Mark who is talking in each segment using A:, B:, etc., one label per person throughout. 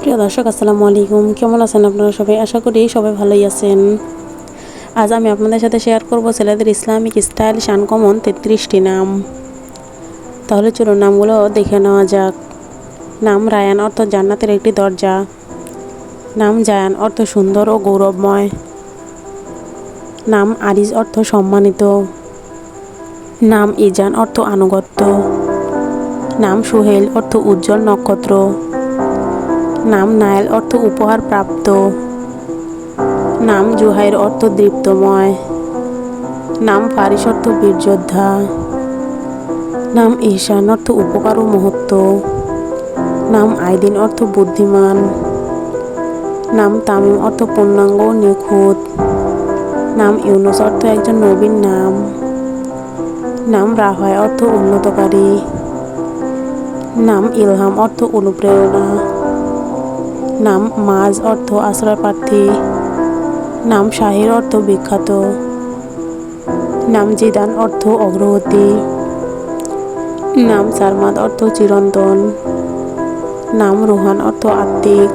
A: প্রিয় দর্শক, আসসালামু আলাইকুম। কেমন আছেন আপনারা সবাই? আশা করি সবাই ভালোই আছেন। আজ আমি আপনাদের সাথে শেয়ার করব ছেলেদের ইসলামিক স্টাইল আনকমন তেত্রিশটি নাম। তাহলে চলুন নামগুলো দেখে নেওয়া যাক। নাম রায়ান অর্থ জান্নাতের একটি দরজা। নাম জায়ান অর্থ সুন্দর ও গৌরবময়। নাম আরিজ অর্থ সম্মানিত। নাম ইজান অর্থ আনুগত্য। নাম সোহেল অর্থ উজ্জ্বল নক্ষত্র। নাম নায়েল অর্থ উপহার প্রাপ্ত। নাম জুহাইর অর্থ দীপ্তময়। নাম ফারিস অর্থ বীরযোদ্ধা। নাম ঈশান অর্থ উপকার ও মহত্ব। নাম আইদিন অর্থ বুদ্ধিমান। নাম তামিম অর্থ পূর্ণাঙ্গ নিখুঁত। নাম ইউনুস অর্থ একজন নবীন নাম। নাম রাহায় অর্থ উন্নতকারী। নাম ইলহাম অর্থ অনুপ্রেরণা। নাম মাজ অর্থ আশ্রয় প্রার্থী, নাম শাহির অর্থ বিখ্যাত, নাম জিদান অর্থ অগ্রগতি, নাম সারমাদ অর্থ চিরন্তন, নাম রুহান অর্থ আত্মিক,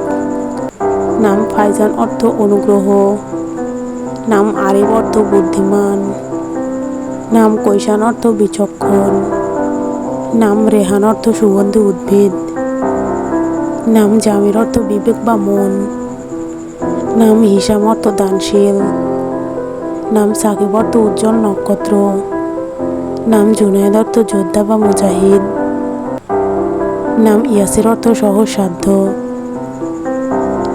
A: নাম ফাইজান অর্থ অনুগ্রহ, নাম আরিফ অর্থ বুদ্ধিমান, নাম কৈশান অর্থ বিচক্ষণ, নাম রেহান অর্থ সুগন্ধি উদ্ভিদ নাম জামির অর্থ বিবেক বা মন। নাম হিসাম অর্থ দানশীল। নাম সাকিব অর্থ উজ্জ্বল নক্ষত্র। নাম জুনায়দ অর্থ যোদ্ধা বা মুজাহিদ। নাম ইয়াসির অর্থ সহসাধ্য।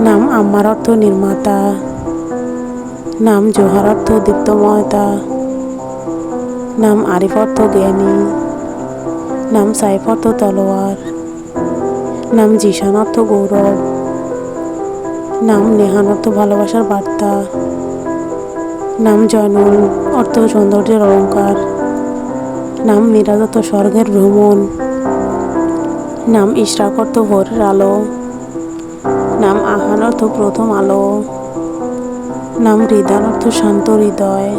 A: নাম আম্মার অর্থ নির্মাতা। নাম জোহার অর্থ দীপ্তময়তা। নাম আরিফ অর্থ জ্ঞানী। নাম সাইফ অর্থ তলোয়ার। নাম জিশান অর্থ গৌরব। নাম নেহান অর্থ ভালোবাসার বার্তা। নাম জয়নুল অর্থ সৌন্দর্যের অলঙ্কার নাম অর্থ স্বর্গের ভ্রমণ। নাম ইশরাক অর্থ ভোরের আলো। নাম আহান অর্থ প্রথম আলো। নাম হৃদান অর্থ শান্ত হৃদয়।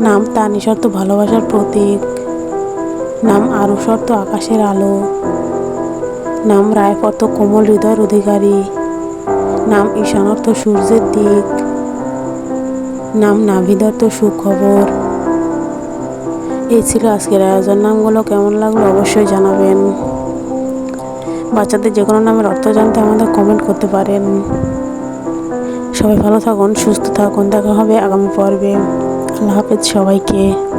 A: নাম তানিশ অর্থ ভালোবাসার প্রতীক। নাম আরুষ অর্থ আকাশের আলো। নাম অর্থ কোমল হৃদয়ের অধিকারী। নাম ঈশান অর্থ সূর্যের দিক। নাম নাভিদ অর্থ সুখবর। এই ছিল আজকের আয়োজন। নামগুলো কেমন লাগল অবশ্যই জানাবেন। বাচ্চাদের যে কোনো নামের অর্থ জানতে আমাদের কমেন্ট করতে পারেন। সবাই ভালো থাকুন, সুস্থ থাকুন। দেখা হবে আগামী পর্বে। আল্লাহ হাফেজ সবাইকে।